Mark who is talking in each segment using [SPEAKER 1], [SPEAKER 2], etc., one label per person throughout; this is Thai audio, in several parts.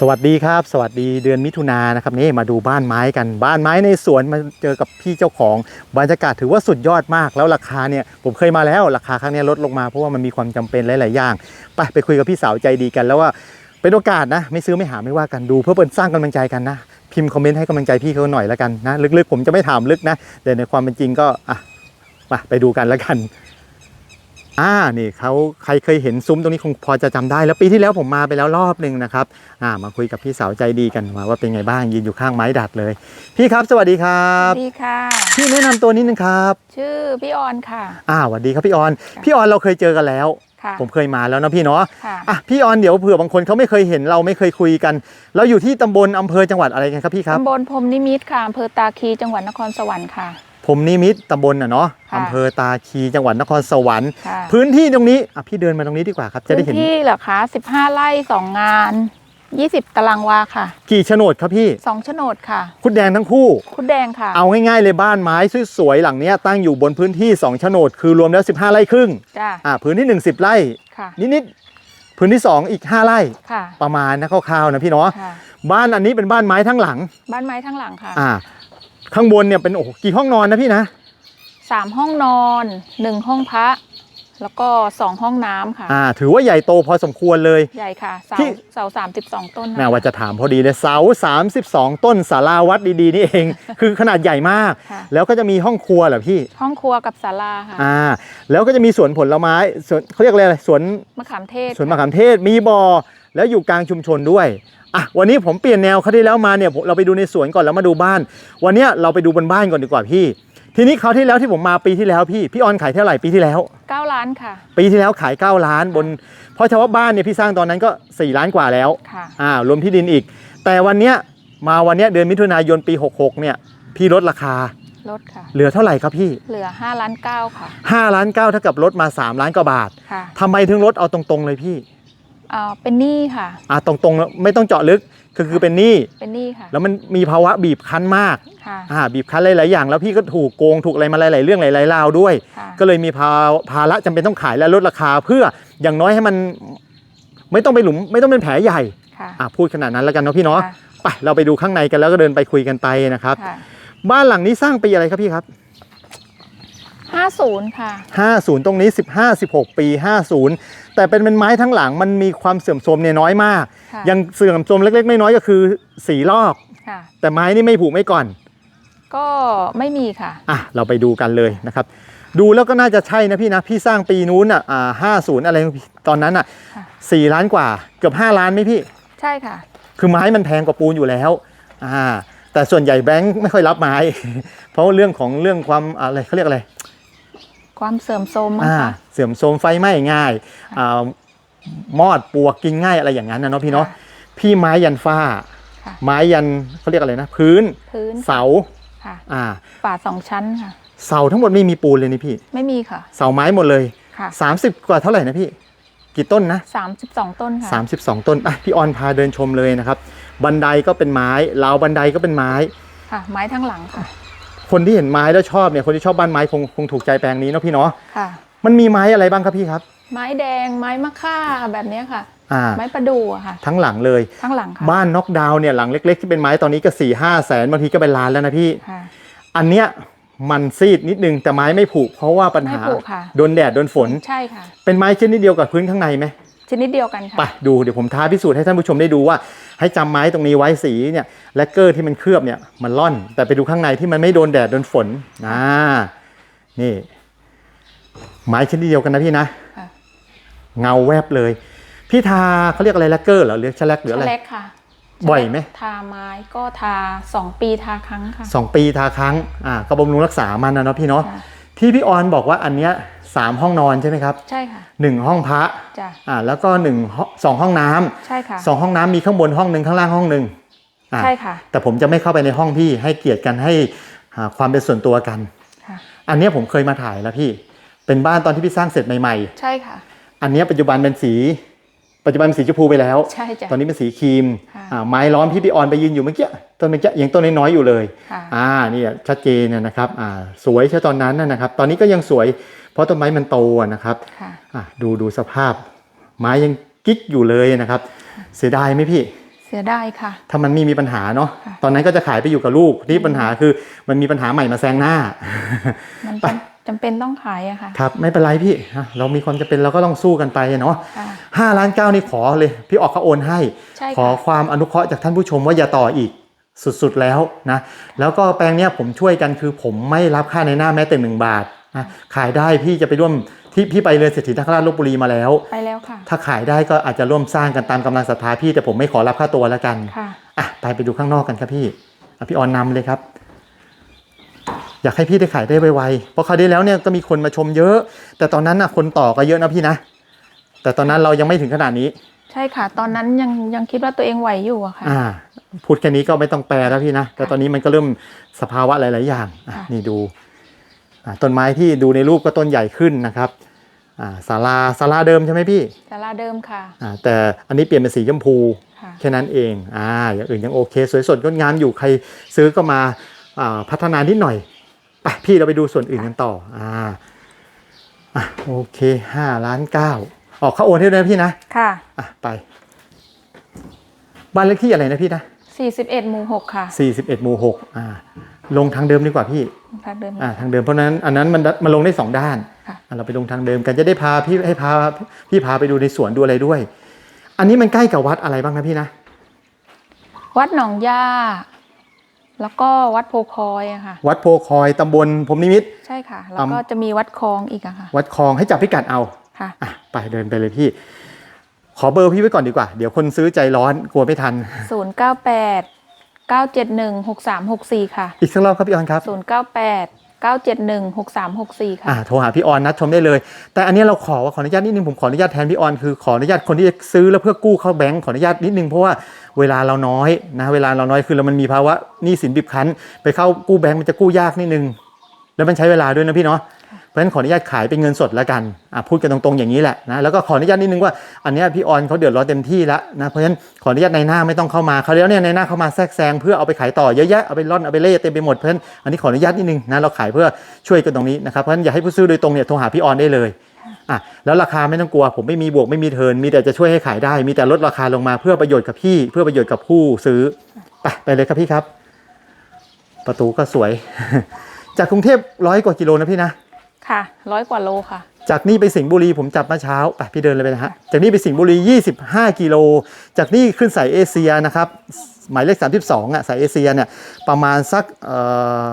[SPEAKER 1] สวัสดีครับ สวัสดีเดือนมิถุนายนะครับนี่มาดูบ้านไม้กันบ้านไม้ในสวนมาเจอกับพี่เจ้าของบรรยากาศถือว่าสุดยอดมากแล้วราคาเนี่ยผมเคยมาแล้วราคาครั้งนี้ลดลงมาเพราะว่ามันมีความจำเป็นหลาย ๆ อย่าง ไปไปคุยกับพี่สาวใจดีกันแล้วว่าเป็นโอกาสนะ ไม่ซื้อไม่หาไม่ว่ากันดูเพื่อเป็นสร้างกำลังใจกันนะพิมพ์คอมเมนต์ให้กำลังใจพี่เขาหน่อยแล้วกันนะลึก ๆ ผมจะไม่ถามลึกนะแต่ในความเป็นจริงก็อะมาไปดูกันแล้วกัน อ่านี่เขาใครเคยเห็นซุ้มตรงนี้คงพอจะจำได้แล้วปีที่แล้วผมมาไปแล้วรอบหนึ่งนะครับอ่ามาคุยกับพี่สาวใจดีกันมาว่าเป็นไงบ้างยืนอยู่ข้างไม้ดัดเลย พี่ครับ สวัสดีครั
[SPEAKER 2] ส
[SPEAKER 1] บ
[SPEAKER 2] วัสดีค่ะ
[SPEAKER 1] พี่แนะนำตัวนิดนึงครับ
[SPEAKER 2] ชื่อพี่ออนค่ะ
[SPEAKER 1] อ่าสวัสดีครับพี่ออน
[SPEAKER 2] ค่ะ
[SPEAKER 1] พี่ออนเราเคยเจอกันแล้ว
[SPEAKER 2] ค่ะ
[SPEAKER 1] ผมเคยมาแล้วนะพี่เนาะ
[SPEAKER 2] ค่ะ
[SPEAKER 1] อะพี่ออนเดี๋ยวเผื่อบางคนเขาไม่เคยเห็นเราไม่เคยคุยกัน เราอยู่ที่ตำบลอำเภอจังหวัดอะไรกันครับพี่ครับ
[SPEAKER 2] ตำบลพรมนิมิตรค่ะอำเภอตาคีจังหวัดนครสวรรค์ค่ะ
[SPEAKER 1] ผมนิมิตรตำบลน่ะเนาะ
[SPEAKER 2] ค่ะ
[SPEAKER 1] อำเภอตาคีจังหวัดนครสวรรค์
[SPEAKER 2] ค่ะ
[SPEAKER 1] พื้นที่ตรงนี้อะพี่เดินมาตรงนี้ดีกว่าครับ จะได้
[SPEAKER 2] พื้
[SPEAKER 1] เห็น
[SPEAKER 2] นที่เหรอคะ15ไร่2งาน 20 ตารางวาค่ะ
[SPEAKER 1] กี่โฉนดครับพี่
[SPEAKER 2] 2โฉนดค่ะ
[SPEAKER 1] คุดแดงทั้งคู่
[SPEAKER 2] คุดแดงค่ะ
[SPEAKER 1] เอาง่ายๆเลยบ้านไม้สวยๆหลังเนี้ยตั้งอยู่บนพื้นที่2โฉนดคือรวมแล้ว 15 ไร่ครึ่ง
[SPEAKER 2] จ้า
[SPEAKER 1] อ่าพื้นที่1 10 ไร่
[SPEAKER 2] ค่ะ
[SPEAKER 1] นิดๆพื้นที่ 2 อีก 5 ไร่
[SPEAKER 2] ค่ะ
[SPEAKER 1] ประมาณนะคร่าวๆนะพี่เนาะ
[SPEAKER 2] ค่ะ
[SPEAKER 1] บ้านอันนี้เป็นบ้านไม้ทั้งหลัง
[SPEAKER 2] บ้านไม้ทั้งหลังค่ะ
[SPEAKER 1] อ่า ข้างบนเนี่ยเป็นโอ้โหกี่ห้องนอนนะพี่นะ
[SPEAKER 2] 3ห้องนอน1ห้องพระ แล้วก็2ห้องน้ำค่ะ
[SPEAKER 1] อ่า ถือว่าใหญ่โตพอสมควรเลย
[SPEAKER 2] ใหญ่ค่ะเสา
[SPEAKER 1] ที่
[SPEAKER 2] เสา32ต้น
[SPEAKER 1] แม่ว่าจะถามพอดีเลยเสา 32 ต้นสาราวัดดีๆนี่เอง คือขนาดใหญ่มาก
[SPEAKER 2] ค่ะ
[SPEAKER 1] แล้วก็จะมีห้องครัวเหรอพี่
[SPEAKER 2] ห้องครัวกับศาลาค่ะ
[SPEAKER 1] อ่า แล้วก็จะมีสวนผลไม้สวนเขาเรียกอะไรอะไรสวน
[SPEAKER 2] มะขามเทศ
[SPEAKER 1] สวนมะขามเทศมีบ่อแล้วอยู่กลางชุมชนด้วย อะวันนี้ผมเปลี่ยนแนวเขาวที่แล้วมาเนี่ยผมเราไปดูในสวนก่อนแล้วมาดูบ้าน วันเนี้ยเราไปดูบนบ้านก่อนดีกว่าพี่ ทีนี้เขาวที่แล้วที่ผมมาปีที่แล้วพี่พี่ออนขายเท่าไหร่ปีที่แล้ว
[SPEAKER 2] 9 ล้านค่ะ
[SPEAKER 1] ปีที่แล้วขาย 9 ล้านบน เพราะเฉพาะบ้านเนี่ยพี่สร้างตอนนั้นก็ 4 ล้านกว่าแล้ว
[SPEAKER 2] ค่ะ
[SPEAKER 1] อ่ารวมที่ดินอีก แต่วันเนี้ยมาวันเนี้ยเดือนมิถุนายนปี 66เนี่ยพี่ลดราคา
[SPEAKER 2] ลดค่ะ
[SPEAKER 1] เหลือเท่าไหร่ครับพี่
[SPEAKER 2] เหลือ5ล้าน9ค่ะ
[SPEAKER 1] 5ล้าน9เท่ากับลดมา3ล้านกว่าบาท
[SPEAKER 2] ค่ะ
[SPEAKER 1] ทำไมถึงลดเอาตรงๆเลยพี่
[SPEAKER 2] อ่าเป็นหนี้ค่ะ
[SPEAKER 1] อ่าตรงๆแล้วไม่ต้องเจาะลึกคือคือเป็นหนี้
[SPEAKER 2] เป็นหนี้ค่ะ
[SPEAKER 1] แล้วมันมีภาวะบีบคั้นมาก
[SPEAKER 2] ค่ะ
[SPEAKER 1] อ่าบีบคั้นหลายๆอย่าง แล้วพี่ก็ถูกโกงถูกอะไรมาหลายๆเรื่องหลายๆราวด้วย
[SPEAKER 2] ค่ะ
[SPEAKER 1] ก็เลยมีภาภาระจำเป็นต้องขายและลดราคาเพื่ออย่างน้อยให้มันไม่ต้องไปหลุมไม่ต้องเป็นแผลใหญ่
[SPEAKER 2] ค่ะ
[SPEAKER 1] อ่าพูดขนาดนั้นแล้วกันเนาะพี่เนาะ
[SPEAKER 2] ค่ะ
[SPEAKER 1] ไปเราไปดูข้างในกันแล้วก็เดินไปคุยกันไปนะครับ
[SPEAKER 2] ค่ะ
[SPEAKER 1] บ้านหลังนี้สร้างปีอะไรครับพี่ครับ
[SPEAKER 2] ห้าศูนย์ค่ะ
[SPEAKER 1] 50 ตรงนี้ 15 16 ปี 50 แต่เป็นเป็นไม้ทั้งหลังมันมีความเสื่อมโทรมเนี่ยน้อยมาก
[SPEAKER 2] ค่ะ
[SPEAKER 1] ยังเสื่อมโทรมเล็กๆน้อยๆก็คือสีลอก
[SPEAKER 2] ค่ะ
[SPEAKER 1] แต่ไม้นี่ไม่ผุไม่ก่อน
[SPEAKER 2] ก็ไม่มีค่ะ
[SPEAKER 1] อะ เราไปดูกันเลยนะครับ ดูแล้วก็น่าจะใช่นะพี่นะ พี่สร้างปีนู้นอะอ่าห้าศูนย์อะไรตอนนั้นอะ
[SPEAKER 2] ค่ะ
[SPEAKER 1] สี่ล้านกว่าเกือบห้าล้านไหมพี่
[SPEAKER 2] ใช่ค่ะ
[SPEAKER 1] คือไม้มันแพงกว่าปูนอยู่แล้วอ่าแต่ส่วนใหญ่แบงค์ไม่ค่อยรับไม้ เพราะว่าเรื่องของเรื่องความอะไรเขาเรียกอะไร
[SPEAKER 2] ความเสื่อมโทรมมั้ง
[SPEAKER 1] อ่า
[SPEAKER 2] คะ
[SPEAKER 1] เสื่อมโทรมไฟไหม้ง่ายอ่ามอดปลวกกินง่ายอะไรอย่างนั้นนะเนาะพี่เนาะ
[SPEAKER 2] ค่ะ
[SPEAKER 1] พี่ไม้ยันฝ้า
[SPEAKER 2] ค่ะ
[SPEAKER 1] ไม้ยันเขาเรียกอะไรนะ พื้น
[SPEAKER 2] พื้น
[SPEAKER 1] เสา
[SPEAKER 2] ค่ะ
[SPEAKER 1] อ่า
[SPEAKER 2] ฝาสองชั้นค่ะ
[SPEAKER 1] เสาทั้งหมดไม่มีปูนเลยนี่พี่
[SPEAKER 2] ไม่มีค่ะ
[SPEAKER 1] เสาไม้หมดเลย
[SPEAKER 2] ค่ะ
[SPEAKER 1] 30 กว่าเท่าไหร่นะพี่ กี่ต้นนะ
[SPEAKER 2] สามสิบสองต้นค่ะ
[SPEAKER 1] 32 ต้นอะพี่ออนพาเดินชมเลยนะครับ บันไดก็เป็นไม้ราวบันไดก็เป็นไม้
[SPEAKER 2] ค่ะ ไม้ทั้งหลังค่ะ
[SPEAKER 1] คนที่เห็นไม้แล้วชอบเนี่ยคนที่ชอบบ้านไม้คงคงถูกใจแปลงนี้เนาะพี่เนาะ
[SPEAKER 2] ค่ะ
[SPEAKER 1] มันมีไม้อะไรบ้างครับพี่ครับ
[SPEAKER 2] ไม้แดงไม้มะค่าแบบเนี้ยค่ะ
[SPEAKER 1] อ่า
[SPEAKER 2] ไม้ประดู่อะค่ะ
[SPEAKER 1] ทั้งหลังเลย
[SPEAKER 2] ทั้งหลังค่ะ
[SPEAKER 1] บ้านน็อกดาวน์เนี่ยหลังเล็ก ๆ ที่เป็นไม้ตอนนี้ก็4ี่ห้าแสนบางทีก็เป็นล้านแล้วนะพี่
[SPEAKER 2] ค่ะ
[SPEAKER 1] อันเนี้ยมันซีดนิดนึงแต่ไม้ไม่ผุเพราะว่าปัญหา
[SPEAKER 2] ไม่ผุค่ะ
[SPEAKER 1] โดนแดดโดนฝน
[SPEAKER 2] ใช่ค่ะ
[SPEAKER 1] เป็นไม้ชนิดเดียวกับพื้นข้างในไหม
[SPEAKER 2] ชนิดเดียวกันค่ะ
[SPEAKER 1] ไปดูเดี๋ยวผมท้าพิสูจน์ให้ท่านผู้ชมได้ดูว่า ให้จำไม้ตรงนี้ไว้สีเนี่ยแลกเกอร์ที่มันเคลือบเนี่ยมันล่อน แต่ไปดูข้างในที่มันไม่โดนแดดโดนฝนนะนี่ ไม้ชนิดเดียวกันนะพี่นะ
[SPEAKER 2] ค่ะ
[SPEAKER 1] เงาแวบเลย พี่ทาเขาเรียกอะไรแลกเกอร์เหรอหรือชะแลกหรืออะไร
[SPEAKER 2] เล็กค่ะ
[SPEAKER 1] บ่อยไหม
[SPEAKER 2] ทาไม้ก็ทาสองปีทาครั้งค่ะ
[SPEAKER 1] สองปีทาครั้งอ่าก็บำรุงรักษามันนะเนาะพี่เนาะ
[SPEAKER 2] ค่ะ
[SPEAKER 1] ที่พี่ออนบอกว่าอันเนี้ย สามห้องนอนใช่ไหมครับ
[SPEAKER 2] ใช่ค่ะ
[SPEAKER 1] หนึ่งห้องพระ
[SPEAKER 2] จ้ะ
[SPEAKER 1] อ่าแล้วก็หนึ่งห้องสองห้องน้ำ
[SPEAKER 2] ใช่ค่ะ
[SPEAKER 1] สองห้องน้ำมีข้างบนห้องหนึ่งข้างล่างห้องหนึ่งอ่า
[SPEAKER 2] ใช่ค่ะ
[SPEAKER 1] แต่ผมจะไม่เข้าไปในห้องพี่ให้เกียรติกันให้หาความเป็นส่วนตัวกัน
[SPEAKER 2] ค่ะ
[SPEAKER 1] อันเนี้ยผมเคยมาถ่ายแล้วพี่ เป็นบ้านตอนที่พี่สร้างเสร็จใหม่
[SPEAKER 2] ใช่ค่ะ
[SPEAKER 1] ๆ อันเนี้ยปัจจุบันเป็นสี ปัจจุบันเป็นสีชมพูไปแล้ว
[SPEAKER 2] ใช่จ้ะ
[SPEAKER 1] ตอนนี้เป็นสีครีม
[SPEAKER 2] ค่ะ
[SPEAKER 1] อ่าไม้ล้อมที่พี่ออนไปยืนอยู่เมื่อกี้ต้นเมื่อกี้ยังต้นน้อยๆอยู่เลย
[SPEAKER 2] ค่ะ
[SPEAKER 1] อ่านี่ชัดเจนนะครับอ่าสวยใช่ตอนนั้นนะนะครับ ตอนนี้ก็ยังสวย เพราะต้นไม้มันโตอะนะครับ
[SPEAKER 2] ค่ะ
[SPEAKER 1] อะดูดูสภาพ ไม้ยังกิ๊กอยู่เลยนะครับ เสียดายไหมพี่
[SPEAKER 2] เสีเสียดายค่ะ
[SPEAKER 1] ถ้ามันไมีมีปัญหาเนาะ
[SPEAKER 2] ค่ะ
[SPEAKER 1] ตอนนั้นก็จะขายไปอยู่กับลูกนี่ปัญหาคือมันมีปัญหาใหม่มาแซงหน้า
[SPEAKER 2] มัน
[SPEAKER 1] ไป
[SPEAKER 2] จำ จำเป็นต้องขายอะค่ะ
[SPEAKER 1] ครับไม่เป็นไรพี่อะเรามีความจำเป็นเราก็ต้องสู้กันไปเนาะ
[SPEAKER 2] ค่ะ
[SPEAKER 1] ห้าล้านเก้านี่ขอเลย พี่ออกเขาโอนให้
[SPEAKER 2] ใช่
[SPEAKER 1] ขอ
[SPEAKER 2] ค่ะ
[SPEAKER 1] ความอนุเคราะห์จากท่านผู้ชมว่าอย่าต่ออีกสุดๆแล้วนะแล้วก็แปลงเนี้ยผมช่วยกันคือผมไม่รับค่าในหน้าแม้แต่หนึ่งบาทนะขายได้พี่จะไปร่วมที่พี่ไปเรือนเศรษฐีนคราชลบบุรีมาแล้ว
[SPEAKER 2] ไปแล้วค่ะ
[SPEAKER 1] ถ้าขายได้ก็อาจจะร่วมสร้างกันตามกำลังศรัทธาพี่แต่ผมไม่ขอรับค่าตัวแล้วกัน
[SPEAKER 2] ค่ะ
[SPEAKER 1] อะไปไปดูข้างนอกกันครับพี่อะพี่ออนนำเลยครับ อยากให้พี่ได้ขายได้ไวๆเพราะคราวที่แล้วเนี่ยก็มีคนมาชมเยอะ แต่ตอนนั้นน่ะคนต่อก็เยอะนะพี่นะ แต่ตอนนั้นเรายังไม่ถึงขนาดนี้
[SPEAKER 2] ใช่ค่ะ ตอนนั้นยังยังคิดว่าตัวเองไหวอยู่อะค่ะ
[SPEAKER 1] อ่า พูดแค่นี้ก็ไม่ต้องแปลแล้วพี่นะ แต่ตอนนี้มันก็เริ่มสภาวะหลายๆอย่างอะ
[SPEAKER 2] ค่ะ
[SPEAKER 1] นี่ดูอ่าต้นไม้ที่ดูในรูปก็ต้นใหญ่ขึ้นนะครับอ่าศาลาศาลาเดิมใช่ไหมพี่
[SPEAKER 2] ศาลาเดิมค่ะ
[SPEAKER 1] อ่าแต่อันนี้เปลี่ยนเป็นสีชมพู
[SPEAKER 2] ค่ะ
[SPEAKER 1] แค่นั้นเอง อ่า อย่างอื่นยังโอเค สวยสดงดงามอยู่ ใครซื้อก็มาอ่าพัฒนานิดหน่อย ไปพี่เราไปดูส่วนอื่นกันต่ออ่าอะโอเคห้าล้านเก้าออกเขาโอนให้ด้วยนะพี่นะ
[SPEAKER 2] ค่ะ
[SPEAKER 1] อะไป บ้านเลขที่อะไรนะพี่นะ
[SPEAKER 2] 41หมู่6ค่ะ
[SPEAKER 1] สี่สิบเอ็ดหมู่หกอ่าลงทางเดิมดีกว่าพี่
[SPEAKER 2] ทางเดิม
[SPEAKER 1] อ่าทางเดิมเพราะฉะนั้นอันนั้นมันมันลงได้สองด้าน
[SPEAKER 2] ค่ะ
[SPEAKER 1] อะเราไปลงทางเดิมกันจะได้พาพี่ให้พาพี่พาไปดูในสวนดูอะไรด้วย อันนี้มันใกล้กับวัดอะไรบ้างนะพี่นะ
[SPEAKER 2] วัดหนองย่า แล้วก็วัดโพคอยอะค่ะ
[SPEAKER 1] วัดโพคอยตำบลพรหมนิมิตร
[SPEAKER 2] ใช่ค่ะ แล้วก็จะมีวัดคลองอีกอะค่ะ
[SPEAKER 1] วัดคลองให้จับพิกัดเอา
[SPEAKER 2] ค่ะ
[SPEAKER 1] อะไปเดินไปเลยพี่ ขอเบอร์พี่ไว้ก่อนดีกว่า เดี๋ยวคนซื้อใจร้อนกลัวไม่ทัน
[SPEAKER 2] 098 971 6364 ค่ะ
[SPEAKER 1] อีกสักรอบครับพี่ออนครับ
[SPEAKER 2] 098 971 6364 ค่ะ
[SPEAKER 1] อ่า โทรหาพี่ออนนัดชมได้เลย แต่อันนี้เราขอว่าขออนุญาตนิดนึงผมขออนุญาตแทนพี่ออนคือขออนุญาตคนที่จะซื้อแล้วเพื่อกู้เข้าแบงก์ขออนุญาตนิดนึงเพราะว่า เวลาเราน้อยนะเวลาเราน้อยคือแล้วมันมีภาวะหนี้สินบีบคั้น ไปเข้ากู้แบงก์มันจะกู้ยากนิดนึง แล้วมันใช้เวลาด้วยนะพี่เนาะเพราะฉะนั้นขออนุญาตขายเป็นเงินสดแล้วกันพูดกันตรงๆอย่างนี้แหละนะแล้วก็ขออนุญาตนิดนึงว่าอันนี้พี่ออนเขาเดือดร้อนเต็มที่แล้วนะเพราะฉะนั้นขออนุญาตในหน้าไม่ต้องเข้ามาเขาแล้วเนี่ยในหน้าเข้ามาแทรกแซงเพื่อเอาไปขายต่อเยอะแยะเอาไปร่อนเอาไปเล่เต็มไปหมดเพราะฉะนั้นอันนี้ขออนุญาตนิดนึงนะเราขายเพื่อช่วยกันตรงนี้นะครับเพราะฉะนั้นอย่าให้ผู้ซื้อโดยตรงเนี่ยโทรหาพี่ออนได้เลย อะแล้วราคาไม่ต้องกลัว ผมไม่มีบวกไม่มีเทิร์นมีแต่จะช่วยให้ขายได้ มีแต่ลดราคาลงมาเพื่อประโยชน์กับพี่ เพื่อประโยชน์กับผู้ซื้อไปไปเลยครับพี่ครับ ประตูก็สวย จากกรุงเทพร้อยกว่ากิโลนะพี่นะ
[SPEAKER 2] ค่ะร้อยกว่าโลค่ะ
[SPEAKER 1] จากนี่ไปสิงห์บุรีผมจับมาเช้าไปพี่เดินเลยไปนะฮะจากนี่ไปสิงห์บุรี 25 กิโล จากนี่ขึ้นสายเอเชียนะครับหมายเลข 32อะสายเอเชียเนี่ยประมาณสักเอ่อ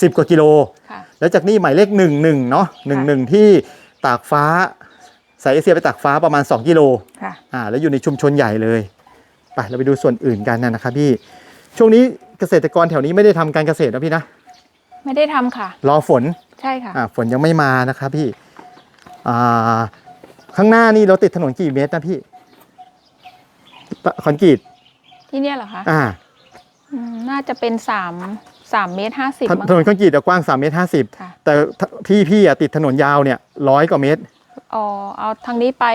[SPEAKER 1] สิบกว่ากิโล
[SPEAKER 2] ค่ะ
[SPEAKER 1] แล้วจากนี่หมายเลข 11เนาะ11 ที่ ตากฟ้าสายเอเชียไปตากฟ้าประมาณ 2 กิโล
[SPEAKER 2] ค่ะ
[SPEAKER 1] อ่าแล้วอยู่ในชุมชนใหญ่เลย ไปเราไปดูส่วนอื่นกันนะนะครับพี่ ช่วงนี้เกษตรกรแถวนี้ไม่ได้ทำการเกษตรนะพี่นะ
[SPEAKER 2] ไม่ได้ทำค่ะ
[SPEAKER 1] รอฝน
[SPEAKER 2] ใช่ค่ะ
[SPEAKER 1] อ่าฝนยังไม่มานะครับพี่ อ่า ข้างหน้านี่เราติดถนนกี่เมตรนะพี่ปะคอนกรีต
[SPEAKER 2] ที่เนี่ยเหรอคะ
[SPEAKER 1] อ่า
[SPEAKER 2] อืมน่าจะเป็นสามสามเมตรห้าสิบ
[SPEAKER 1] ถนถนนคอนกรีตอะกว้าง3เมตร50
[SPEAKER 2] ค่ะ
[SPEAKER 1] แต่ที่พี่อะติดถนนยาวเนี่ยร้อยกว่าเมตร
[SPEAKER 2] อ๋อเอาทางนี้ไป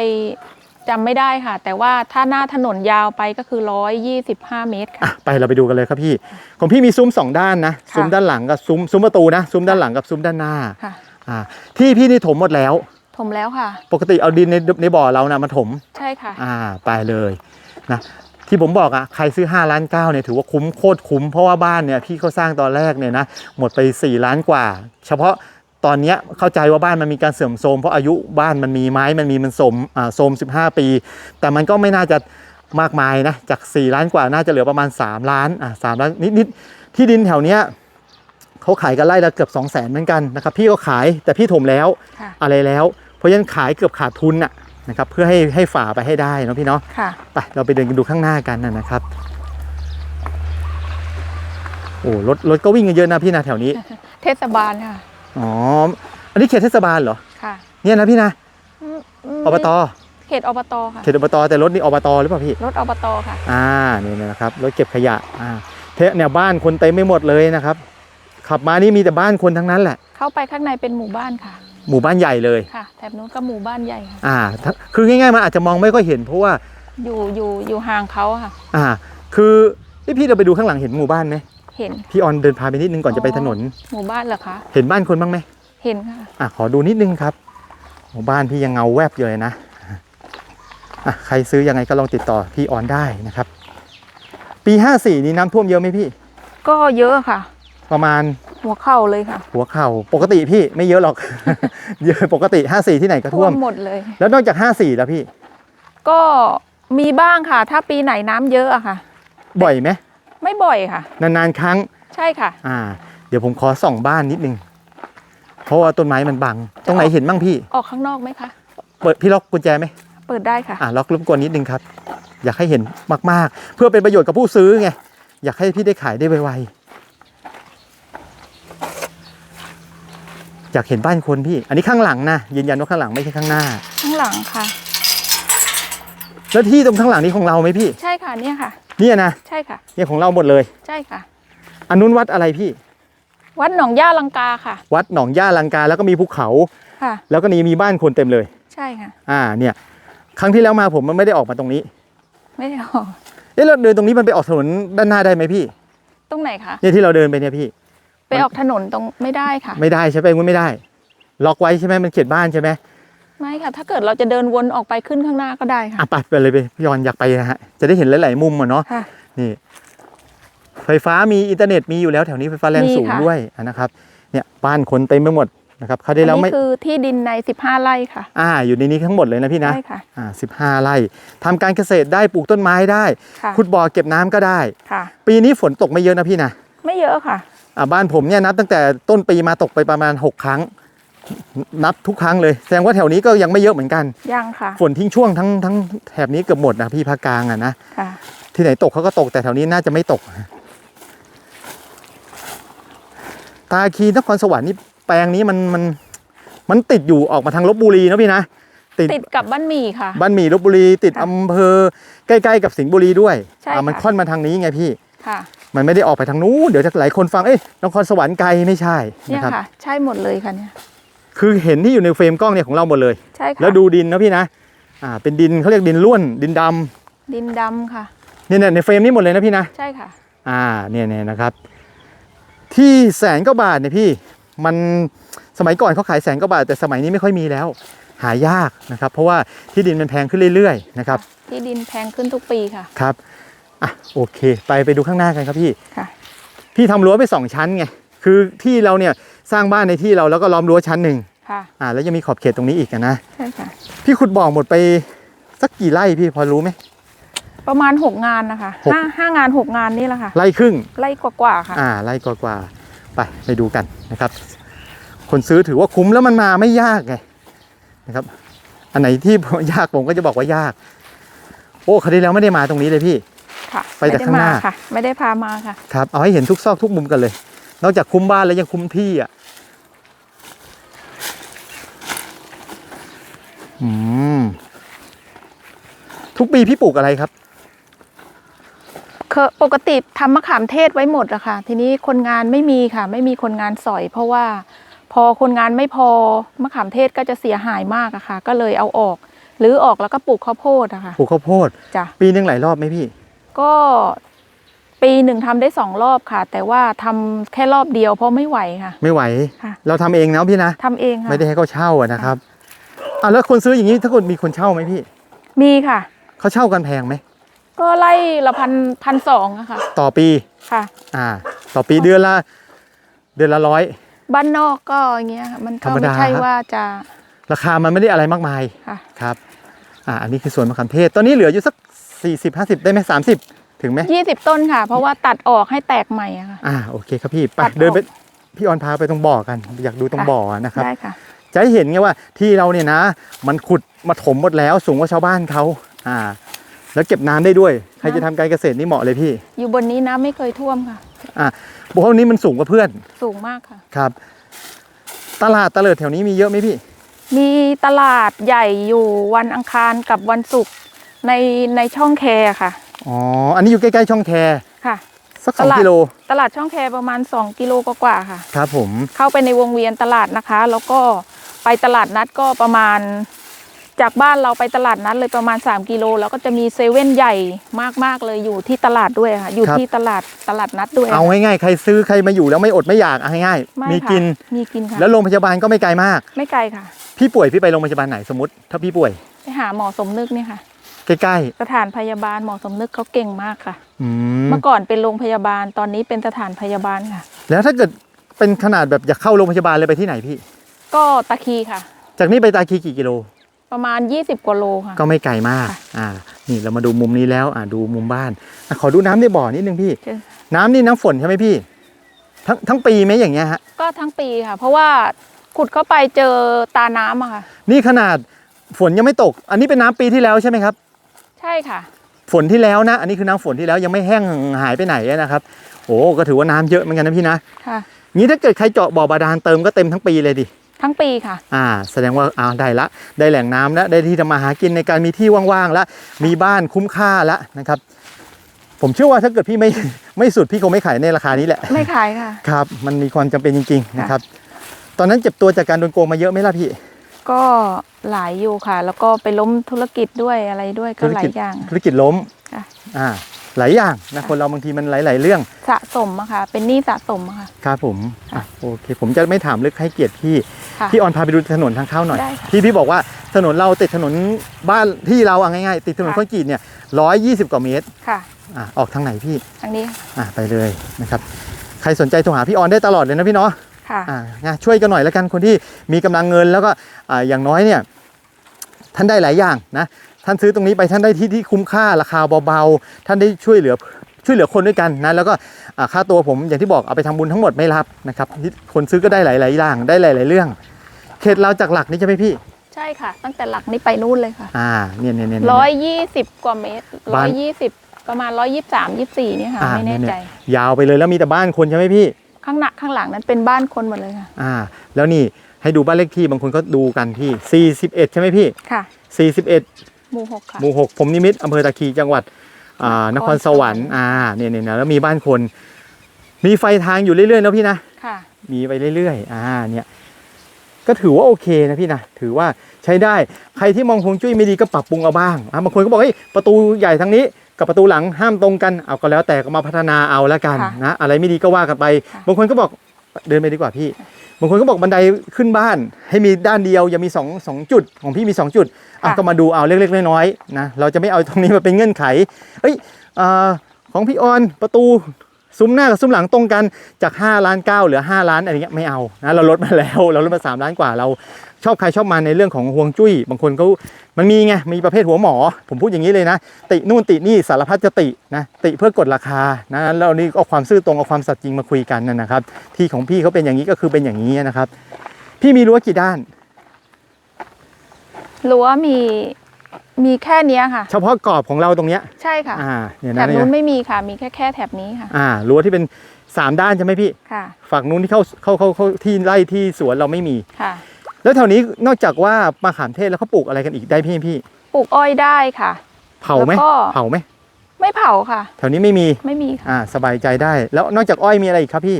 [SPEAKER 2] จำไม่ได้ค่ะ แต่ว่าถ้าหน้าถนนยาวไปก็คือร้อยยี่สิบห้าเมตร
[SPEAKER 1] อะ
[SPEAKER 2] ค่ะ
[SPEAKER 1] ไปเราไปดูกันเลยครับพี่ ของพี่มีซุ้มสองด้านนะ
[SPEAKER 2] ค่ะ
[SPEAKER 1] ซุ้มด้านหลังกับซุ้มซุ้มประตูนะซุ้มด้านหลังกับซุ้มด้านหน้า
[SPEAKER 2] ค่ะ
[SPEAKER 1] อ่าที่พี่นี่ถมหมดแล้ว
[SPEAKER 2] ถมแล้วค่ะ
[SPEAKER 1] ปกติเอาดินในในบ่อเรานะมาถม
[SPEAKER 2] ใช่ค่ะ
[SPEAKER 1] อ่าไปเลยนะ ที่ผมบอกอะใครซื้อ5ล้าน9เนี่ยถือว่าคุ้มโคตรคุ้มเพราะว่าบ้านเนี่ยพี่เขาสร้างตอนแรกเนี่ยนะหมดไป 4 ล้านกว่า เฉพาะตอนเนี้ยเข้าใจว่าบ้านมันมีการเสื่อมโทรมเพราะอายุบ้านมันมีไม้มันมีมันสมอ่าโทรม15 ปี แต่มันก็ไม่น่าจะมากมายนะจาก 4 ล้านกว่าน่าจะเหลือประมาณ 3 ล้านอ่าสล้านนิดๆที่ดินแถวเนี้ยเขาขายกันไล่ละเกือบ 2 0 0 0 0 0เหมือนกันนะครับพี่ก็ขายแต่พี่ถมแล้ว
[SPEAKER 2] ค่ะ
[SPEAKER 1] อะไรแล้ว เพราะฉะนั้นขายเกือบขาดทุนน่ะ นะครับเพื่อให้ให้ฝ่าไปให้ได้เนาะพี่เนาะ
[SPEAKER 2] ค่ะ
[SPEAKER 1] ไปเราไปเดินกันดูข้างหน้ากันนะนะครับ โอ้รถรถก็วิ่งกันเยอะนะพี่นะแถวนี้
[SPEAKER 2] เทศบาลค่ะ
[SPEAKER 1] อ๋ออันนี้เขตเทศบาลเหรอ
[SPEAKER 2] ค่ะ
[SPEAKER 1] เนี่ยนะพี่นะ
[SPEAKER 2] อืมม
[SPEAKER 1] อบต
[SPEAKER 2] เขตอบตค่ะ
[SPEAKER 1] เขตอบตแต่รถนี่อบตหรือเปล่าพี่
[SPEAKER 2] รถอบตค่ะ
[SPEAKER 1] อ่านี่นะครับรถเก็บขยะอ่าเทเนี่ยบ้านคนเต็มไม่หมดเลยนะครับ ขับมานี่มีแต่บ้านคนทั้งนั้นแหละ
[SPEAKER 2] เข้าไปข้างในเป็นหมู่บ้านค่ะ
[SPEAKER 1] หมู่บ้านใหญ่เลย
[SPEAKER 2] ค่ะแถบนู้นก็หมู่บ้านใหญ่ค่ะ
[SPEAKER 1] อ่าถ้าคือง่ายๆมันอาจจะมองไม่ค่อยเห็นเพราะว่า
[SPEAKER 2] อยู่อยู่อยู่ห่างเขาอะค่ะ
[SPEAKER 1] อ่า คือพี่พี่เราไปดูข้างหลังเห็นหมู่บ้านไหม
[SPEAKER 2] เห็น
[SPEAKER 1] พี่ออนเดินพาไปนิดนึงก่อนจะไปถนน
[SPEAKER 2] หมู่บ้านเหรอคะ
[SPEAKER 1] เห็นบ้านคนบ้างไหม
[SPEAKER 2] เห็นค่ะ
[SPEAKER 1] อะขอดูนิดนึงครับหมู่บ้านพี่ยังเงาแวบอยู่เลยนะอะใครซื้อยังไงก็ลองติดต่อพี่ออนได้นะครับ ปี 54 นี้น้ำท่วมเยอะไหมพี่
[SPEAKER 2] ก็เยอะค่ะ
[SPEAKER 1] ประมาณ
[SPEAKER 2] หัวเข่าเลยค่ะ
[SPEAKER 1] หัวเข่าปกติพี่ไม่เยอะหรอก เยอะปกติ 54 ที่ไหนก็
[SPEAKER 2] ท่
[SPEAKER 1] ท่
[SPEAKER 2] ว
[SPEAKER 1] ว
[SPEAKER 2] ม
[SPEAKER 1] ม
[SPEAKER 2] หมดเลย
[SPEAKER 1] แล้วนอกจาก 54 แล้วพี่
[SPEAKER 2] ก็มีบ้างค่ะ ถ้าปีไหนน้ำเยอะอะค่ะ
[SPEAKER 1] บ่อยไหม
[SPEAKER 2] ไม่บ่อยค่ะ
[SPEAKER 1] นานๆครั้ง
[SPEAKER 2] ใช่ค่ะ
[SPEAKER 1] อ่า เดี๋ยวผมขอส่องบ้านนิดนึง เพราะว่าต้นไม้มันบัง ตรงไหนเห็นบ้างพี่
[SPEAKER 2] ออกข้างนอกไหมคะ
[SPEAKER 1] เปิดพี่ล็อกกุญแจไหม
[SPEAKER 2] เปิดได้ค่ะ
[SPEAKER 1] อ่าล็อกรบกวนนิดนึงครับ อยากให้เห็นมาก ๆ เพื่อเป็นประโยชน์กับผู้ซื้อไง อยากให้พี่ได้ขายได้ไว อยากเห็นบ้านคนพี่ อันนี้ข้างหลังนะยืนยันว่าข้างหลังไม่ใช่ข้างหน้า
[SPEAKER 2] ข้างหลังค่ะ
[SPEAKER 1] แล้วที่ตรงข้างหลังนี้ของเราไหมพี่
[SPEAKER 2] ใช่ค่ะเนี่ยค่ะ
[SPEAKER 1] เนี่ยนะ
[SPEAKER 2] ใช่ค่ะ
[SPEAKER 1] เนี่ยของเราหมดเลย
[SPEAKER 2] ใช่ค่ะ
[SPEAKER 1] อันนู้นวัดอะไรพี่
[SPEAKER 2] วัดหนองย่าลังกาค่ะ
[SPEAKER 1] วัดหนองย่าลังกาแล้วก็มีภูเขา
[SPEAKER 2] ค่ะ
[SPEAKER 1] แล้วก็นี่มีบ้านคนเต็มเลย
[SPEAKER 2] ใช่ค่ะ
[SPEAKER 1] อ่า เนี่ย ครั้งที่แล้วมาผมมันไม่ได้ออกมาตรงนี้
[SPEAKER 2] ไม่ได้ออก
[SPEAKER 1] เอ๊ะเราเดินตรงนี้มันไปออกถนนด้านหน้าได้ไหมพี่
[SPEAKER 2] ตรงไหนคะ
[SPEAKER 1] เนี่ยที่เราเดินไปเนี่ยพี่
[SPEAKER 2] ไปออกถนนตรงไม่ได้ค่ะ
[SPEAKER 1] ไม่ได้ใช่ไหมมันไม่ได้ ล็อกไว้ใช่ไหมมันเขตบ้านใช่ไหม
[SPEAKER 2] ไม่ค่ะ ถ้าเกิดเราจะเดินวนออกไปขึ้นข้างหน้าก็ได้ค่ะ
[SPEAKER 1] อะไปไปเลยไปพี่ยอนอยากไปนะฮะจะได้เห็นหลาย ๆ มุมอะเนาะ
[SPEAKER 2] ค่ะ
[SPEAKER 1] นี่ ไฟฟ้ามีอินเทอร์เน็ตมีอยู่แล้วแถวนี้ไฟฟ้าแรง
[SPEAKER 2] มี
[SPEAKER 1] สูง
[SPEAKER 2] ค่ะ
[SPEAKER 1] ด้วยอะนะครับ เนี่ยบ้านคนเต็มไปหมดนะครับเขาวได้แล้ว
[SPEAKER 2] อัน
[SPEAKER 1] ไม่
[SPEAKER 2] นี้คือที่ดินใน 15 ไร่ค่ะ
[SPEAKER 1] อ่า อยู่ในนี้ทั้งหมดเลยนะพี่นะ
[SPEAKER 2] ใช่ค่ะ
[SPEAKER 1] อ่าสิบห้าไร่ทำการเกษตรได้ปลูกต้นไม้ได้
[SPEAKER 2] ค่ะ
[SPEAKER 1] ขุดบ่อเก็บน้ำก็ได้
[SPEAKER 2] ค่ะ
[SPEAKER 1] ปีนี้ฝนตกไม่เยอะนะพี่นะ
[SPEAKER 2] ไม่เยอะค่ะ
[SPEAKER 1] อ่า บ้านผมเนี่ยนับตั้งแต่ต้นปีมาตกไปประมาณ 6 ครั้ง นับทุกครั้งเลย แสดงว่าแถวนี้ก็ยังไม่เยอะเหมือนกัน
[SPEAKER 2] ยังค่ะ
[SPEAKER 1] ฝนทิ้งช่วงทั้งทั้งแถบนี้เกือบหมดนะพี่ภาคกลางอะนะ
[SPEAKER 2] ค่ะ
[SPEAKER 1] ที่ไหนตกเขาก็ตกแต่แถวนี้น่าจะไม่ตก ตาคีนครสวรรค์นี่แปลงนี้มันมันมันติดอยู่ออกมาทางลบบุรีเนอะพี่นะติด
[SPEAKER 2] ติดกับบ้านหมี่ค่ะ
[SPEAKER 1] บ้านหมี่ลบบุรีติด
[SPEAKER 2] ค่ะ
[SPEAKER 1] อำเภอใกล้ ๆ กับสิงห์บุรีด้วย
[SPEAKER 2] ใช่
[SPEAKER 1] อ่ามัน
[SPEAKER 2] ค่ะ
[SPEAKER 1] ค่อนมาทางนี้ไงพี่
[SPEAKER 2] ค่ะ
[SPEAKER 1] มันไม่ได้ออกไปทางนู้นเดี๋ยวจะหลายคนฟังเอ้ยนครสวรรค์ไกลไม่ใช่
[SPEAKER 2] เนี่ย
[SPEAKER 1] นะครับ
[SPEAKER 2] ค่ะ ใช่หมดเลยค่ะเนี่ย
[SPEAKER 1] คือเห็นที่อยู่ในเฟรมกล้องเนี่ยของเราหมดเลย
[SPEAKER 2] ใช่ค่ะ
[SPEAKER 1] แล้วดูดินนะพี่นะอ่าเป็นดินเขาเรียกดินล้วน ดินดำ
[SPEAKER 2] ดินดำค่ะ
[SPEAKER 1] เนี่ยเนี่ยในเฟรมนี้หมดเลยนะพี่นะ
[SPEAKER 2] ใช่ค่ะ
[SPEAKER 1] อ่าเนี่ยเนี่ยนะครับ ที่แสนกว่าบาทเนี่ยพี่มันสมัยก่อนเขาขายแสนกว่าบาท แต่สมัยนี้ไม่ค่อยมีแล้ว หายากนะครับ เพราะว่าที่ดินมันแพงขึ้นเรื่อยๆนะครับ
[SPEAKER 2] ที่ดินแพงขึ้นทุกปีค่ะ
[SPEAKER 1] ครับ อะโอเค ไปไปดูข้างหน้ากันครับพี่
[SPEAKER 2] ค่ะ
[SPEAKER 1] พี่ทำรั้วไปสองชั้นไงคือที่เราเนี่ยสร้างบ้านในที่เราแล้วก็ล้อมรั้วชั้นหนึ่ง
[SPEAKER 2] ค่ะ
[SPEAKER 1] อ่าแล้วยังมีขอบเขตตรงนี้อีกอะนะ
[SPEAKER 2] ใช่ค่ะ
[SPEAKER 1] พี่ขุดบ่อหมดไปสักกี่ไร่พี่พอรู้ไหม
[SPEAKER 2] ประมาณ6งานนะคะ
[SPEAKER 1] หก
[SPEAKER 2] ห้าห้างาน6งานนี่แหละค่ะ
[SPEAKER 1] ไร่ครึ่ง
[SPEAKER 2] ไร่กว่าๆค่ะ
[SPEAKER 1] อ่าไร่กว่าๆไปไปดูกันนะครับ คนซื้อถือว่าคุ้มแล้วมันมาไม่ยากไงนะครับ อันไหนที่ ยากผมก็จะบอกว่ายาก โอ้คราวที่แล้วไม่ได้มาตรงนี้เลยพี่
[SPEAKER 2] ค่ะ
[SPEAKER 1] ไปแต่ข้างหน้า
[SPEAKER 2] ไม่ได้มค่ะ ไม่ได้พามาค่ะ
[SPEAKER 1] ครับเอาให้เห็นทุกซอกทุกมุมกันเลย นอกจากคุ้มบ้านแล้วยังคุ้มที่อะอืมทุกปีพี่ปลูกอะไรครับ
[SPEAKER 2] เคปกติทำมะขามเทศไว้หมดอะค่ะ ทีนี้คนงานไม่มีค่ะ ไม่มีคนงานสอย เพราะว่าพอคนงานไม่พอมะขามเทศก็จะเสียหายมากอะค่ะ ก็เลยเอาออกหรือออกแล้วก็ปลูกข้าวโพดอะค่ะ
[SPEAKER 1] ปลูกข้าวโพด
[SPEAKER 2] จ้ะ
[SPEAKER 1] ปีหนึ่งหลายรอบไหมพี่
[SPEAKER 2] ก็ปีหนึ่งทำได้สองรอบค่ะ แต่ว่าทำแค่รอบเดียวเพราะไม่ไหวค่ะ
[SPEAKER 1] ไม่ไหว
[SPEAKER 2] ค่ะ
[SPEAKER 1] เราทำเองนะพี่นะ
[SPEAKER 2] ทำเองค่ะ
[SPEAKER 1] ไม่ได้ให้เขาเช่าอะนะครับอะแล้วคนซื้ออย่างนี้ถ้าคนมีคนเช่าไหมพี่
[SPEAKER 2] มีค่ะ
[SPEAKER 1] เขาเช่ากันแพงไหม
[SPEAKER 2] ก็ไล่ละพันพันสองอะค่ะ
[SPEAKER 1] ต่อปี
[SPEAKER 2] ค่ะ
[SPEAKER 1] อ่า ต่อปีเดือนละ เดือนละร้อย
[SPEAKER 2] บ้านนอกก็อย่างเงี้ยค่ะมัน
[SPEAKER 1] ธร
[SPEAKER 2] ก็
[SPEAKER 1] รมดา
[SPEAKER 2] ไม่ใช่ว่าจะ
[SPEAKER 1] ราคามันไม่ได้อะไรมากมาย
[SPEAKER 2] ค่ะ
[SPEAKER 1] ครับ อ่าอันนี้คือสวนมะขามเทศตอนนี้เหลืออยู่สัก 40 50 ได้ไหม30 ถึงไหม
[SPEAKER 2] ยี่สิบต้นค่ะ เพราะว่าตัดออกให้แตกใหม่อะค่ะ
[SPEAKER 1] อ่าโอเคครับพี่ไป
[SPEAKER 2] ตัดออก
[SPEAKER 1] เดินไปพี่ออนพาไปตรงบ่อกัน อยากดูตรง
[SPEAKER 2] ค่ะ
[SPEAKER 1] บ่อนะครับ
[SPEAKER 2] ได้ค่ะ
[SPEAKER 1] จะให้เห็นไงว่าที่เราเนี่ยนะ มันขุดมาถมหมดแล้วสูงกว่าชาวบ้านเขาอ่า แล้วเก็บน้ำได้ด้วย ใครจะทำการเกษตรนี่เหมาะเลยพี่
[SPEAKER 2] อยู่บนนี้น้ำไม่เคยท่วมค่ะ
[SPEAKER 1] อ่าเพราะว่านี้มันสูงกว่าเพื่อน
[SPEAKER 2] สูงมากค่ะ
[SPEAKER 1] ครับ ตลาดตะเลิดแถวนี้มีเยอะไหมพี่
[SPEAKER 2] มีตลาดใหญ่อยู่วันอังคารกับวันศุกร์ ในในช่องแคค่ะ
[SPEAKER 1] อ๋อ อันนี้อยู่ใกล้ๆช่องแค
[SPEAKER 2] ค่ะ
[SPEAKER 1] สักสอง
[SPEAKER 2] ตลาด
[SPEAKER 1] กิโล
[SPEAKER 2] ตลาดช่องแคประมาณ 2 กิโลกว่าๆค่ะ
[SPEAKER 1] ครับผม
[SPEAKER 2] เข้าไปในวงเวียนตลาดนะคะ แล้วก็ไปตลาดนัดก็ประมาณ จากบ้านเราไปตลาดนัดเลยประมาณ 3 กิโล แล้วก็จะมีเซเว่นใหญ่มากๆเลยอยู่ที่ตลาดด้วยค่ะ อยู่ที่ตลาดตลาดนัดด้วย
[SPEAKER 1] เอาง่ายๆ ใครซื้อใครมาอยู่แล้วไม่อดไม่อยากเอาง่าย
[SPEAKER 2] ไม่
[SPEAKER 1] ๆมี
[SPEAKER 2] ค่ะ
[SPEAKER 1] กิน
[SPEAKER 2] มีกินค่ะ
[SPEAKER 1] แล้วโรงพยาบาลก็ไม่ไกลมาก
[SPEAKER 2] ไม่ไกลค่ะ
[SPEAKER 1] พี่ป่วยพี่ไปโรงพยาบาลไหนสมมติ ถ้าพี่ป่วย
[SPEAKER 2] ไปหาหมอสมนึกเนี่ยค่ะ
[SPEAKER 1] ใกล้
[SPEAKER 2] สถานพยาบาลหมอสมนึกเขาเก่งมากค่ะ
[SPEAKER 1] ๆอืม
[SPEAKER 2] เมื่อก่อนเป็นโรงพยาบาลตอนนี้เป็นสถานพยาบาลค่ะ
[SPEAKER 1] แล้วถ้าเกิดเป็นขนาดแบบอยากเข้าโรงพยาบาลเลยไปที่ไหนพี่
[SPEAKER 2] ก็ตะคีค่ะ
[SPEAKER 1] จากนี้ไปตาคีกี่กิโล
[SPEAKER 2] ประมาณ 20 กว่าโลค่ะ
[SPEAKER 1] ก็ไม่ไกลมาก
[SPEAKER 2] ค่ะ
[SPEAKER 1] อ่า นี่เรามาดูมุมนี้แล้ว อ่าดูมุมบ้านอะขอดูน้ำในบ่อนิดนึงพี่
[SPEAKER 2] เชิญ
[SPEAKER 1] น้ำนี่น้ำฝนใช่ไหมพี่ ทั้งทั้งปีไหมอย่างเงี้ยฮะ
[SPEAKER 2] ก็ทั้งปีค่ะ เพราะว่าขุดเข้าไปเจอตาน้ำอะค่ะ
[SPEAKER 1] นี่ขนาดฝนยังไม่ตก อันนี้เป็นน้ำปีที่แล้วใช่ไหมครับ
[SPEAKER 2] ใช่ค่ะ
[SPEAKER 1] ฝนที่แล้วนะ อันนี้คือน้ำฝนที่แล้วยังไม่แห้งหายไปไหนนะครับโอ้ก็ถือว่าน้ำเยอะเหมือนกันนะพี่นะ
[SPEAKER 2] ค่ะ
[SPEAKER 1] งี้ถ้าเกิดใครเจาะบ่อบาดาลเติมก็เต็มทั้งปีเลยดิ
[SPEAKER 2] ทั้งปีค่ะ
[SPEAKER 1] อ่า แสดงว่าอ้าวได้ละ ได้แหล่งน้ำแล้วได้ที่ทำมาหากินในการมีที่ว่างๆแล้วมีบ้านคุ้มค่าแล้วนะครับ ผมเชื่อว่าถ้าเกิดพี่ไม่ไม่สุดพี่คงไม่ขายในราคานี้แหละ
[SPEAKER 2] ไม่ขายค่ะ
[SPEAKER 1] ครับ มันมีความจำเป็นจริง ๆ นะครับ ตอนนั้นเจ็บตัวจากการโดนโกงมาเยอะไหมล่ะพี่
[SPEAKER 2] ก็ หลายอยู่ค่ะ แล้วก็ไปล้มธุรกิจด้วยอะไรด้วยก็หลายอย่าง
[SPEAKER 1] ธุรกิจล้ม
[SPEAKER 2] ค่ะ
[SPEAKER 1] อ่าหลายอย่างนะคนเราบางทีมันหลาย ๆ เรื่อง
[SPEAKER 2] สะสมอะค่ะ เป็นหนี้สะสมอะค่ะ
[SPEAKER 1] ครับผมอะโอเค ผมจะไม่ถามลึกให้เกียรติพี่
[SPEAKER 2] ค่ะ
[SPEAKER 1] พี่ออนพาไปดูถนนทางเข้าหน่อย
[SPEAKER 2] ได้ค่ะ
[SPEAKER 1] พี่พี่บอกว่าถนนเราติดถนนบ้านที่เราอะง่ายๆติดถนน
[SPEAKER 2] ค่ะ
[SPEAKER 1] คอนกรีตเนี่ยร้อยยี่สิบกว่าเมตร
[SPEAKER 2] ค่ะ
[SPEAKER 1] อะออกทางไหนพี่
[SPEAKER 2] ทางนี้
[SPEAKER 1] อะไปเลยนะครับ ใครสนใจโทรหาพี่ออนได้ตลอดเลยนะพี่เนาะ
[SPEAKER 2] ค่ะ
[SPEAKER 1] อ่านะช่วยกันหน่อยแล้วกันคนที่มีกำลังเงินแล้วก็อ่าอย่างน้อยเนี่ยท่านได้หลายอย่างนะท่านซื้อตรงนี้ไปท่านได้ที่ที่คุ้มค่าราคาเบาๆ ท่านได้ช่วยเหลือช่วยเหลือคนด้วยกันนะแล้วก็อ่าค่าตัวผมอย่างที่บอกเอาไปทำบุญทั้งหมดไม่รับนะครับที่คนซื้อก็ได้หลายๆอย่างได้หลาย ๆ เรื่อง เขตเราจากหลักนี่ใช่ไหมพี่
[SPEAKER 2] ใช่ค่ะ ตั้งแต่หลักนี้ไปนู่นเลยค่ะ
[SPEAKER 1] อ่าเนี่ยเนี่ยเนี่ยเนี่ย
[SPEAKER 2] ร้อยยี่สิบกว่าเมตร
[SPEAKER 1] บ้า
[SPEAKER 2] ร้อนยยี่สิบประมาณร้อยยี่สามยี่สี่เนี่ยค่ะ
[SPEAKER 1] อ่า
[SPEAKER 2] ไม่แน่
[SPEAKER 1] เนี่ย
[SPEAKER 2] ใจ
[SPEAKER 1] ยาวไปเลยแล้วมีแต่บ้านคนใช่ไหมพี่
[SPEAKER 2] ข้างหน้าข้างหลังนั้นเป็นบ้านคนหมดเลยค่ะ
[SPEAKER 1] อ่า แล้วนี่ให้ดูบ้านเลขที่บางคนก็ดูกันที่ 41 ใช่ไหมพี่
[SPEAKER 2] ค่ะ
[SPEAKER 1] 41
[SPEAKER 2] หมู่หกค่ะ
[SPEAKER 1] หมู่หกผมนิมิตอำเภอตะคีจังหวัดอ่านครสวรรค์อ่าเนี่ยเนี่ยเนี่ยแล้วมีบ้านคน มีไฟทางอยู่เรื่อยๆนะพี่นะ
[SPEAKER 2] ค่ะ
[SPEAKER 1] มีไปเรื่อยๆ อ่า เนี่ย ก็ถือว่าโอเคนะพี่นะ ถือว่าใช้ได้ ใครที่มองฮวงจุ้ยไม่ดีก็ปรับปรุงเอาบ้างอะบางคนก็บอกเฮ้ยประตูใหญ่ทางนี้ กับประตูหลังห้ามตรงกันเอาก็แล้วแต่ก็มาพัฒนาเอาแล้วกัน
[SPEAKER 2] ค่ะ
[SPEAKER 1] นะอะไรไม่ดีก็ว่ากันไป
[SPEAKER 2] ค่ะ
[SPEAKER 1] บางคนก็บอกเดินไปดีกว่าพี่ บางคนก็บอกบันไดขึ้นบ้าน ให้มีด้านเดียวอย่ามีสองสองจุดของพี่มีสองจุดอะ
[SPEAKER 2] ค่ะ
[SPEAKER 1] ก็มาดูเอาเล็กๆน้อยๆนะเราจะไม่เอาตรงนี้มาเป็นเงื่อนไขเอ้ยอ่าของพี่ออนประตู ซุ้มหน้ากับซุ้มหลังตรงกันจาก 5 ล้าน 9 เหลือ 5 ล้านอะไรเงี้ยไม่เอานะเราลดมาแล้ว เราลดมา3ล้านกว่าเราชอบใครชอบมาในเรื่องของห่วงจุ้ย บางคนเขามันมีไงมีประเภทหัวหมอ ผมพูดอย่างนี้เลยนะ ตินู่นตินี่สารพัดจะตินะติเพื่อกดราคานะแล้วนี่เอาความซื่อตรงเอาความสัตย์จริงมาคุยกันนะนะครับ ที่ของพี่เขาเป็นอย่างนี้ก็คือเป็นอย่างนี้นะครับ พี่มีรั้วกี่ด้าน
[SPEAKER 2] รั้วมี มีแค่เนี้ยค่ะ
[SPEAKER 1] เฉพาะกรอบของเราตรงเนี้ย
[SPEAKER 2] ใช่ค่ะ
[SPEAKER 1] อ่าเนี่ย
[SPEAKER 2] แถ
[SPEAKER 1] นะ
[SPEAKER 2] บ
[SPEAKER 1] เนี่
[SPEAKER 2] นู้
[SPEAKER 1] ย
[SPEAKER 2] นไม่มีค่ะ มีแค่แค่แถบนี้ค่ะ
[SPEAKER 1] อ่ารั้วที่เป็นสามด้านใช่ไหมพี่
[SPEAKER 2] ค่ะ
[SPEAKER 1] ฝั่งนู้นที่เข้าเข้าเข้าเข้าที่ไร่ที่สวนเราไม่มี
[SPEAKER 2] ค่ะ
[SPEAKER 1] แล้วแถวนี้นอกจากว่ามาขามเทศแล้วเขาปลูกอะไรกันอีกได้พี่พี่
[SPEAKER 2] ปลูกอ้อยได้ค่ะ
[SPEAKER 1] เผาไหม
[SPEAKER 2] แล้วก็
[SPEAKER 1] เผาไหม
[SPEAKER 2] ไม่เผาค่ะ
[SPEAKER 1] แถวนี้ไม่มี
[SPEAKER 2] ไม่มีค่ะ
[SPEAKER 1] อ่าสบายใจได้ แล้วนอกจากอ้อยมีอะไรอีกครับพี่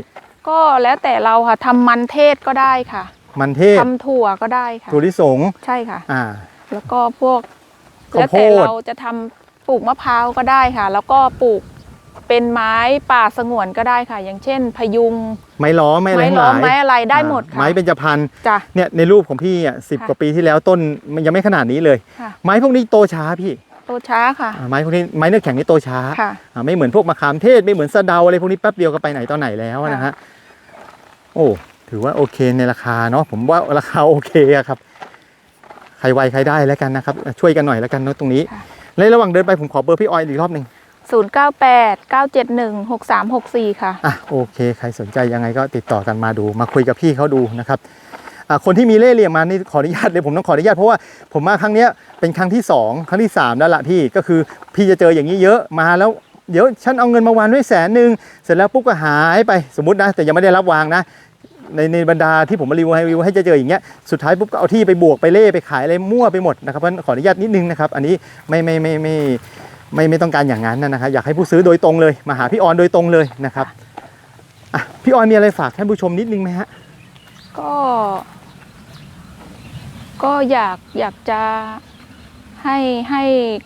[SPEAKER 2] ก็แล้วแต่เราค่ะทำมันเทศก็ได้ค่ะ
[SPEAKER 1] มันเทศ
[SPEAKER 2] ทำถั่วก็ได้ค่ะ
[SPEAKER 1] ถั่วลิสง
[SPEAKER 2] ใช่ค่ะ
[SPEAKER 1] อ่า
[SPEAKER 2] แล้วก็พวก
[SPEAKER 1] ข้าว
[SPEAKER 2] แล้ว
[SPEAKER 1] โพ
[SPEAKER 2] แต่
[SPEAKER 1] ด
[SPEAKER 2] เราจะทำปลูกมะพร้าวก็ได้ค่ะ แล้วก็ปลูกเป็นไม้ป่าสงวนก็ได้ค่ะ อย่างเช่น พยุง
[SPEAKER 1] ไม้ล้อไม้อะไร
[SPEAKER 2] ไม้
[SPEAKER 1] ทั้งห
[SPEAKER 2] ล้อ
[SPEAKER 1] ลาย
[SPEAKER 2] ไม้อะไรได้หมด
[SPEAKER 1] อ่า
[SPEAKER 2] ค่ะ
[SPEAKER 1] ไม้เบญจพรรณ
[SPEAKER 2] จ้ะ
[SPEAKER 1] เนี่ยในรูปของพี่อะสิบ
[SPEAKER 2] ค่ะ
[SPEAKER 1] กว่าปีที่แล้วต้นมันยังไม่ขนาดนี้เลย
[SPEAKER 2] ค่ะ
[SPEAKER 1] ไม้พวกนี้โตช้าพี่
[SPEAKER 2] โตช้าค่ะ
[SPEAKER 1] อ่าไม้พวกนี้ไม้เนื้อแข็งนี่โตช้า
[SPEAKER 2] ค่ะ
[SPEAKER 1] อ่าไม่เหมือนพวกมะขามเทศไม่เหมือนสะเดาอะไรพวกนี้แป๊บเดียวก็ไปไหนตอนไหนแล้วนะฮะโอ้ถือว่าโอเคในราคาเนาะผมว่าราคาโอเคอะครับ ใครไวใครได้แล้วกันนะครับ ช่วยกันหน่อยแล้วกันเนาะตรงนี้
[SPEAKER 2] ค่ะ
[SPEAKER 1] ในระหว่างเดินไปผมขอเบอร์พี่ออยอีกรอบหนึ่ง
[SPEAKER 2] 098 971 6364 ค่ะ
[SPEAKER 1] อะโอเค ใครสนใจยังไงก็ติดต่อกันมาดู มาคุยกับพี่เขาดูนะครับอะคนที่มีเล่ห์เหลี่ยมมานี่ขออนุญาตเลยผมต้องขออนุญาตเพราะว่าผมมาครั้งเนี้ยเป็นครั้งที่สองครั้งที่สามแล้วล่ะพี่ก็คือพี่จะเจออย่างนี้เยอะมาแล้วเดี๋ยวฉันเอาเงินมาวางด้วยแสนหนึ่งเสร็จแล้วปุ๊บก็หายไปสมมตินะแต่ยังไม่ได้รับวางนะ ในในบรรดาที่ผมมารีวิวให้รีวิวให้จะเจออย่างเงี้ยสุดท้ายปุ๊บก็เอาที่ไปบวกไปเล่ไปขายอะไรมั่วไปหมดนะครับเพราะขออนุญาตนิดนึงนะครับอันนี้ไม่ไม่ไม่ไม่ไม่ไม่ต้องการอย่างนั้นนะครับอยากให้ผู้ซื้อโดยตรงเลยมาหาพี่ออนโดยตรงเลยนะครับอะพี่ออนมีอะไรฝากท่านผู้ชมนิดนึงไหมฮะ
[SPEAKER 2] ก็ ก็อยากอยากจะให้ให้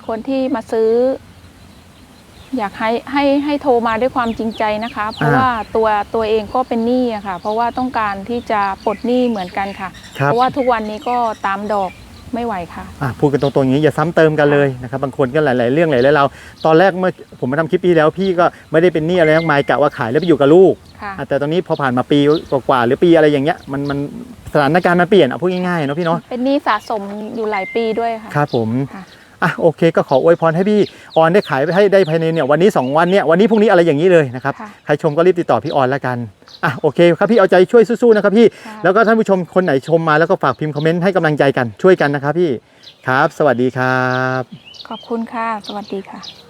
[SPEAKER 2] คนที่มาซื้อ อยากให้ให้ให้โทรมาด้วยความจริงใจนะคะ เพราะ
[SPEAKER 1] อ่า
[SPEAKER 2] ว่าตัวตัวเองก็เป็นหนี้อะค่ะ เพราะว่าต้องการที่จะปลดหนี้เหมือนกันค่ะ
[SPEAKER 1] ครั
[SPEAKER 2] เพ
[SPEAKER 1] บ
[SPEAKER 2] ราะว่าทุกวันนี้ก็ตามดอกไม่ไหวค่ะ
[SPEAKER 1] อะพูดกันตรงๆอย่างนี้อย่าซ้ำเติมกันเลยนะครับบางคนก็หลาย ๆ เรื่องหลายๆเราวตอนแรกเมื่อผมมาทำคลิปพี่แล้วพี่ก็ไม่ได้เป็นหนี้อะไรมากมายกะว่าขายแล้วไปอยู่กับลูก
[SPEAKER 2] ค่ะ
[SPEAKER 1] อะแต่ตอนนี้พอผ่านมาปีกว่าๆหรือปีอะไรอย่างเงี้ยมันมันสถานการณ์มันเปลี่ยนเอาพูดง่ายๆเนาะพี่เนาะ
[SPEAKER 2] เป็นหนี้สะสมอยู่หลายปีด้วยค่ะ
[SPEAKER 1] ครับผม
[SPEAKER 2] ค่ะ
[SPEAKER 1] อะโอเค ก็ขออวยพรให้พี่ออนได้ขายไปให้ได้ภายในเนี่ยวันนี้ 2 วันเนี่ยวันนี้พรุ่งนี้อะไรอย่างนี้เลยนะครับ
[SPEAKER 2] ค่ะ
[SPEAKER 1] ใครชมก็รีบติดต่อพี่ออนแล้วกันอะโอเคครับพี่เอาใจช่วยสู้ๆนะครับพี่
[SPEAKER 2] ค่ะ
[SPEAKER 1] แล้วก็ท่านผู้ชมคนไหนชมมาแล้วก็ฝากพิมพ์คอมเมนต์ให้กำลังใจกันช่วยกันนะครับพี่ครับ สวัสดีครับ
[SPEAKER 2] ขอบคุณค่ะ สวัสดีค่ะ